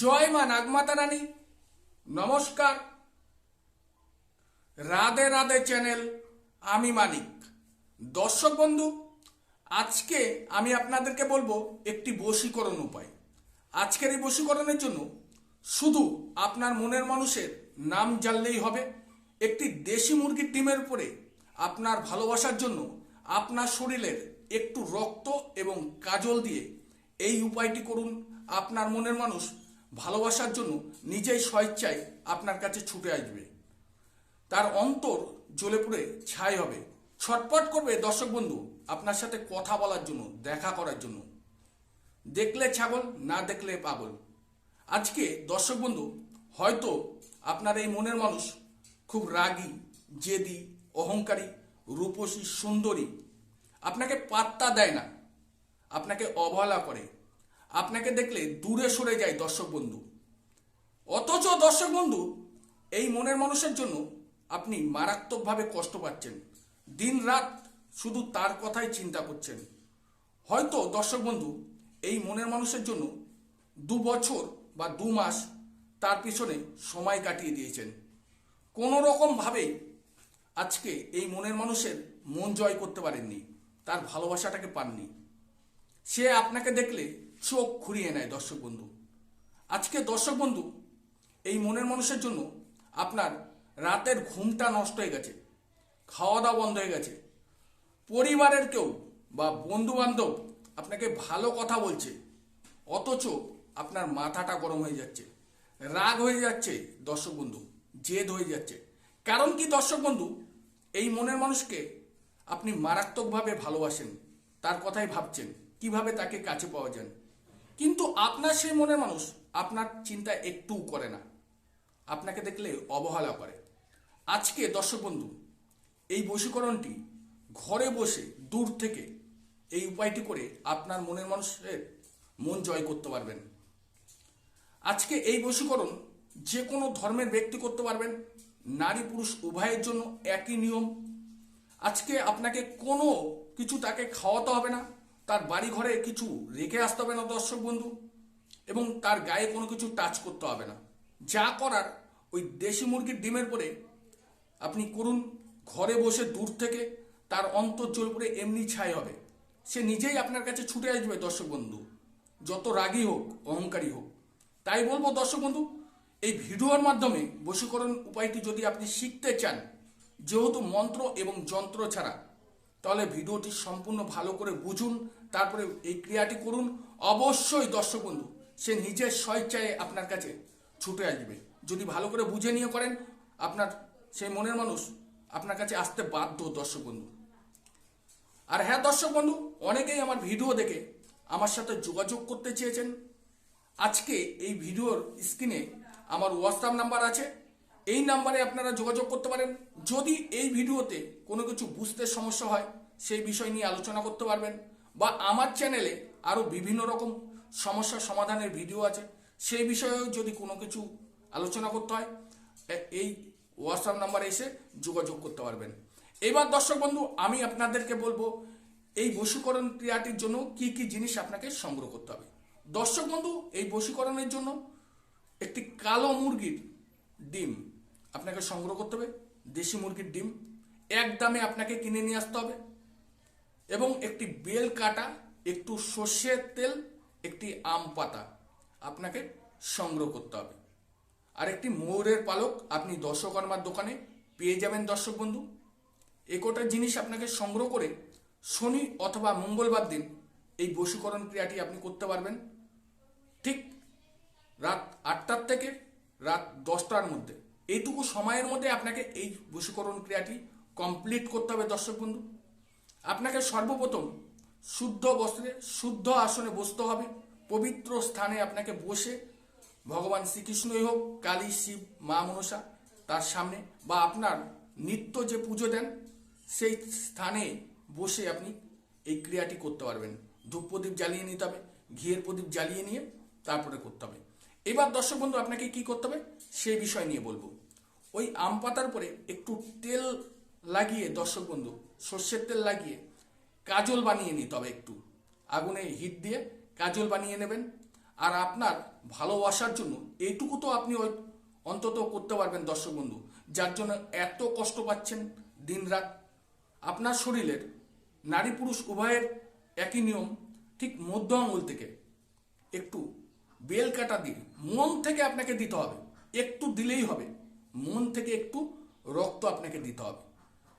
জয় মা নাগমাতা রানী। নমস্কার। রাধে রাধে চ্যানেল, আমি মানিক। দর্শক বন্ধু, আজকে আমি আপনাদেরকে বলব একটি বশীকরণ উপায়। আজকের এই বশীকরণের জন্য শুধু আপনার মনের মানুষের নাম জানলেই হবে। একটি দেশি মুরগির ডিমের উপরে আপনার ভালোবাসার জন্য আপনার শরীরের একটু রক্ত এবং কাজল দিয়ে এই উপায়টি করুন। আপনার মনের মানুষ ভালোবাসার জন্য নিজেই স্বেচ্ছায় আপনার কাছে ছুটে আসবে। তার অন্তর জ্বলে পুড়ে ছাই হবে। ছটপট করবে দর্শক বন্ধু, আপনার সাথে কথা বলার জন্য, দেখা করার জন্য। দেখলে ছাগল, না দেখলে পাগল। আজকে দর্শক বন্ধু, হয়তো আপনার এই মনের মানুষ খুব রাগী, জেদি, অহংকারী, রূপসী, সুন্দরী। আপনাকে পাত্তা দেয় না। আপনাকে অবহেলা করে। আপনাকে দেখলে দূরে সরে যায় দর্শক বন্ধু। অথচ দর্শক বন্ধু, এই মনের মানুষের জন্য আপনি মারাত্মকভাবে কষ্ট পাচ্ছেন। দিন রাত শুধু তার কথাই চিন্তা করছেন। হয়তো দর্শক বন্ধু, এই মনের মানুষের জন্য দু বছর বা দু মাস তার পিছনে সময় কাটিয়ে দিয়েছেন। কোনো রকমভাবে আজকে এই মনের মানুষের মন জয় করতে পারেননি, তার ভালোবাসাটাকে পাননি। সে আপনাকে দেখলে চোখ ঘুরিয়ে নেয় দর্শক বন্ধু। আজকে দর্শক বন্ধু, এই মনের মানুষের জন্য আপনার রাতের ঘুমটা নষ্ট হয়ে গেছে খাওয়া দাওয়া বন্ধ হয়ে গেছে। পরিবারের কেউ বা বন্ধু বান্ধব আপনাকে ভালো কথা বলছে, অথচ আপনার মাথাটা গরম হয়ে যাচ্ছে, রাগ হয়ে যাচ্ছে দর্শক বন্ধু, জেদ হয়ে যাচ্ছে। কারণ কি দর্শক বন্ধু, এই মনের মানুষকে আপনি মারাত্মকভাবে ভালোবাসেন, তার কথাই ভাবছেন, কীভাবে তাকে কাছে পাওয়া যায় কিন্তু আপনার সেই মনের মানুষ আপনার চিন্তা একটুও করে না। আপনাকে দেখলে অবহেলা করে। আজকে দর্শক বন্ধু, এই বশীকরণটি ঘরে বসে দূর থেকে এই উপায়টি করে আপনার মনের মানুষের মন জয় করতে পারবেন। আজকে এই বশীকরণ যে কোনো ধর্মের ব্যক্তি করতে পারবেন। নারী পুরুষ উভয়ের জন্য একই নিয়ম। আজকে আপনাকে কোনো কিছু তাকে খাওয়াতে হবে না। তার বাড়ি ঘরে কিছু রেখে আসতে হবে না দর্শক বন্ধু, এবং তার গায়ে কোনো কিছু টাচ করতে হবে না। যা করার ওই দেশি মুরগির ডিমের পরে আপনি করুন, ঘরে বসে দূর থেকে তার অন্তর জল পরে এমনি ছাই হবে। সে নিজেই আপনার কাছে ছুটে আসবে দর্শক বন্ধু, যত রাগী হোক, অহংকারী হোক। তাই বলব দর্শক বন্ধু, এই ভিডিওর মাধ্যমে বশীকরণ উপায়টি যদি আপনি শিখতে চান, যেহেতু মন্ত্র এবং যন্ত্র ছাড়া তাহলে ভিডিওটি সম্পূর্ণ ভালো করে বুঝুন, তারপরে এই ক্রিয়াটি করুন। অবশ্যই দর্শক বন্ধু, সে নিজের স্বেচ্ছায় আপনার কাছে ছুটে আসবে। যদি ভালো করে বুঝে নিয়ে করেন, আপনার, সেই মনের মানুষ আপনার কাছে আসতে বাধ্য, দর্শক বন্ধু। আর হ্যাঁ দর্শক বন্ধু, অনেকেই আমার ভিডিও দেখে আমার সাথে যোগাযোগ করতে চেয়েছেন। আজকে এই ভিডিওর স্ক্রিনে আমার হোয়াটসঅ্যাপ নাম্বার আছে। এই নাম্বারে আপনারা যোগাযোগ করতে পারেন। যদি এই ভিডিওতে কোনো কিছু বুঝতে সমস্যা হয়, সেই বিষয় নিয়ে আলোচনা করতে পারবেন বা আমার চ্যানেলে আরও বিভিন্ন রকম সমস্যার সমাধানের ভিডিও আছে, সেই বিষয়েও যদি কোনো কিছু আলোচনা করতে হয় এই হোয়াটসঅ্যাপ নাম্বারে এসে যোগাযোগ করতে পারবেন। এবার দর্শক বন্ধু, আমি আপনাদেরকে বলব, এই বশীকরণ ক্রিয়াটির জন্য কি কি জিনিস আপনাকে সংগ্রহ করতে হবে। দর্শক বন্ধু, এই বশীকরণের জন্য একটি কালো মুরগির ডিম আপনাকে সংগ্রহ করতে হবে, দেশি মুরগির ডিম। এক দামে আপনাকে কিনে নিয়ে আসতে হবে। এবং একটি বেল কাটা, একটু সর্ষের তেল, একটি আম পাতা আপনাকে সংগ্রহ করতে হবে। আর একটি ময়ূরের পালক আপনি দর্শকর্মার দোকানে পেয়ে যাবেন দর্শক বন্ধু। এ কটা জিনিস আপনাকে সংগ্রহ করে শনি অথবা মঙ্গলবার দিন এই বশীকরণ ক্রিয়াটি আপনি করতে পারবেন। ঠিক রাত আটটার থেকে রাত দশটার মধ্যে। এইটুকু সময়ের মধ্যে আপনাকে এই বশীকরণ ক্রিয়াটি কমপ্লিট করতে হবে, দর্শক বন্ধু। আপনাকে সর্বপ্রথম শুদ্ধ বস্ত্রে, শুদ্ধ আসনে বসতে হবে। পবিত্র স্থানে আপনাকে বসে ভগবান শ্রীকৃষ্ণই হোক, কালী, শিব, মা, মনসা তার সামনে বা আপনার নিত্য যে পুজো দেন, সেই স্থানে বসে আপনি এই ক্রিয়াটি করতে পারবেন। ধূপ প্রদীপ জ্বালিয়ে নিতে হবে, ঘিয়ের প্রদীপ জ্বালিয়ে নিয়ে তারপরে করতে হবে। এবার দর্শক বন্ধু, আপনাকে কি করতে হবে? সেই বিষয় নিয়ে বলব। ওই আম পাতার পরে একটু তেল লাগিয়ে দর্শক বন্ধু, সর্ষের তেল লাগিয়ে কাজল বানিয়ে নিতে হবে একটু। আগুনে হিট দিয়ে কাজল বানিয়ে নেবেন। আর আপনার ভালোবাসার জন্য এইটুকু তো আপনি ওই- অন্তত করতে পারবেন দর্শক বন্ধু, যার জন্য এত কষ্ট পাচ্ছেন দিনরাত। আপনার শরীরের নারী পুরুষ উভয়ের একই নিয়ম, ঠিক মধ্য আঙুল থেকে। একটু বেল কাটা দিয়ে মন থেকে আপনাকে দিতে হবে। একটু দিলেই হবে। মন থেকে একটু রক্ত আপনাকে দিতে হবে।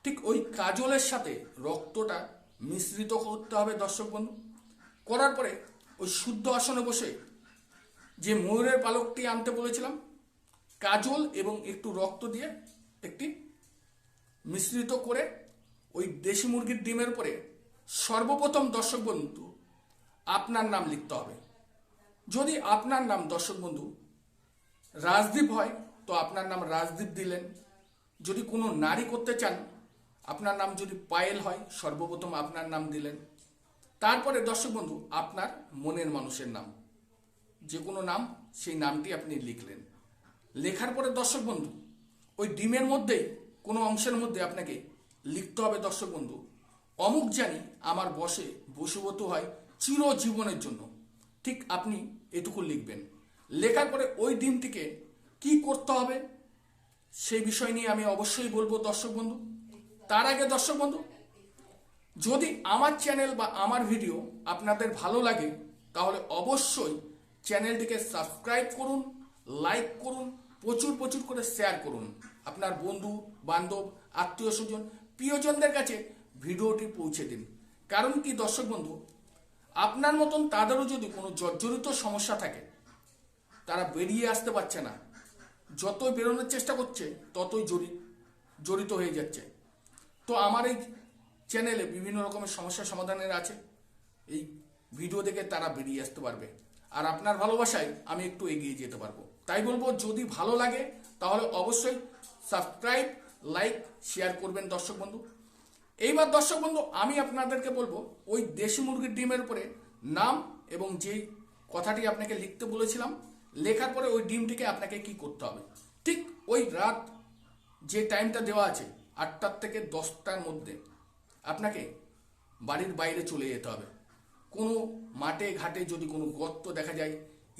ঠিক ওই কাজলের সাথে রক্তটা মিশ্রিত করতে হবে দর্শক বন্ধু। করার পরে ওই শুদ্ধ আসনে বসে যে ময়ূরের পালকটি আনতে বলেছিলাম, কাজল এবং একটু রক্ত দিয়ে একটি মিশ্রিত করে ওই দেশি মুরগির ডিমের পরে সর্বপ্রথম দর্শক বন্ধু আপনার নাম লিখতে হবে। যদি আপনার নাম দর্শক বন্ধু রাজদীপ হয়, তো আপনার নাম রাজদীপ দিলেন। যদি কোনো নারী করতে চান, আপনার নাম যদি পায়েল হয়, সর্বপ্রথম আপনার নাম দিলেন। তারপরে দর্শক বন্ধু, আপনার মনের মানুষের নাম। যে কোনো নাম, সেই নামটি আপনি লিখলেন। লেখার পরে দর্শক বন্ধু, ওই ডিমের মধ্যেই, কোনো অংশের মধ্যে আপনাকে লিখতে হবে দর্শক বন্ধু, অমুক জানি আমার বসে বসুবতু হয় চিরজীবনের জন্য। ঠিক আপনি এটুকু লিখবেন। লেখার পরে ওই দিন থেকে কি করতে হবে, সেই বিষয় নিয়ে আমি অবশ্যই বলব দর্শক বন্ধু। তার আগে দর্শক বন্ধু, যদি আমার চ্যানেল বা আমার ভিডিও আপনাদের ভালো লাগে, তাহলে অবশ্যই চ্যানেলটিকে সাবস্ক্রাইব করুন, লাইক করুন, প্রচুর প্রচুর করে শেয়ার করুন। আপনার বন্ধু, বান্ধব, আত্মীয় স্বজন, প্রিয়জনদের কাছে ভিডিওটি পৌঁছে দিন। কারণ কি দর্শক বন্ধু আপনার মতন তাদেরও যদি কোনো জর্জরিত সমস্যা থাকে, তারা বেরিয়ে আসতে পারছে না। যতই বেরোনোর চেষ্টা করছে, ততই জড়ি জড়িত হয়ে যাচ্ছে। তো আমার এই চ্যানেলে বিভিন্ন রকমের সমস্যার সমাধানের আছে। এই ভিডিও দেখে তারা বেরিয়ে আসতে পারবে। আর আপনার ভালোবাসায় আমি একটু এগিয়ে যেতে পারব। তাই বলব, যদি ভালো লাগে, তাহলে অবশ্যই সাবস্ক্রাইব লাইক শেয়ার করবেন দর্শক বন্ধু। এইবার দর্শক বন্ধু, আমি আপনাদেরকে বলব, ওই দেশি মুরগির ডিমের উপরে নাম এবং যেই কথাটি আপনাকে লিখতে বলেছিলাম, লেখার পরে ওই ডিমটিকে আপনাকে কি করতে হবে? ঠিক ওই রাত যে টাইমটা দেওয়া আছে, আটটার থেকে দশটার মধ্যে আপনাকে বাড়ির বাইরে চলে যেতে হবে। কোনো মাঠে ঘাটে যদি কোনো গর্ত দেখা যায়,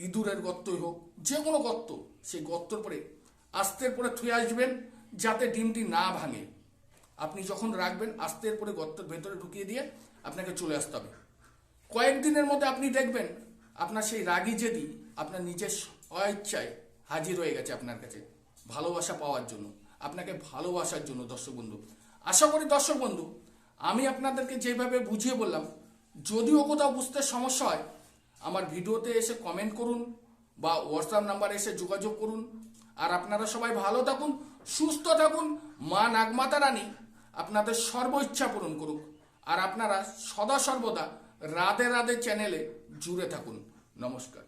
ইঁদুরের গর্তই হোক, যে কোনো গর্ত, সেই গর্তর পরে আস্তের পরে থুয়ে আসবেন, যাতে ডিমটি না ভাঙে। আপনি যখন রাখবেন আস্তের পরে গর্তের ভেতরে ঢুকিয়ে দিয়ে আপনাকে চলে আসতে হবে। কয়েকদিনের মধ্যে আপনি দেখবেন, আপনার সেই রাগি জেদি আপনার নিজের অইচ্ছায় হাজির হয়ে গেছে আপনার কাছে। ভালোবাসা পাওয়ার জন্য, আপনাকে ভালোবাসার জন্য, দর্শক বন্ধু। আশা করি দর্শক বন্ধু, আমি আপনাদেরকে যেভাবে বুঝিয়ে বললাম, যদিও কোথাও বুঝতে সমস্যা হয়, আমার ভিডিওতে এসে কমেন্ট করুন বা হোয়াটসঅ্যাপ নাম্বারে এসে যোগাযোগ করুন। আর আপনারা সবাই ভালো থাকুন, সুস্থ থাকুন। মা নাগমাতা রানী। আপনাদের সর্ব ইচ্ছা পূরণ করুক। আর আপনারা সদা সর্বদা রাধে রাধে চ্যানেলে জুড়ে থাকুন। নমস্কার।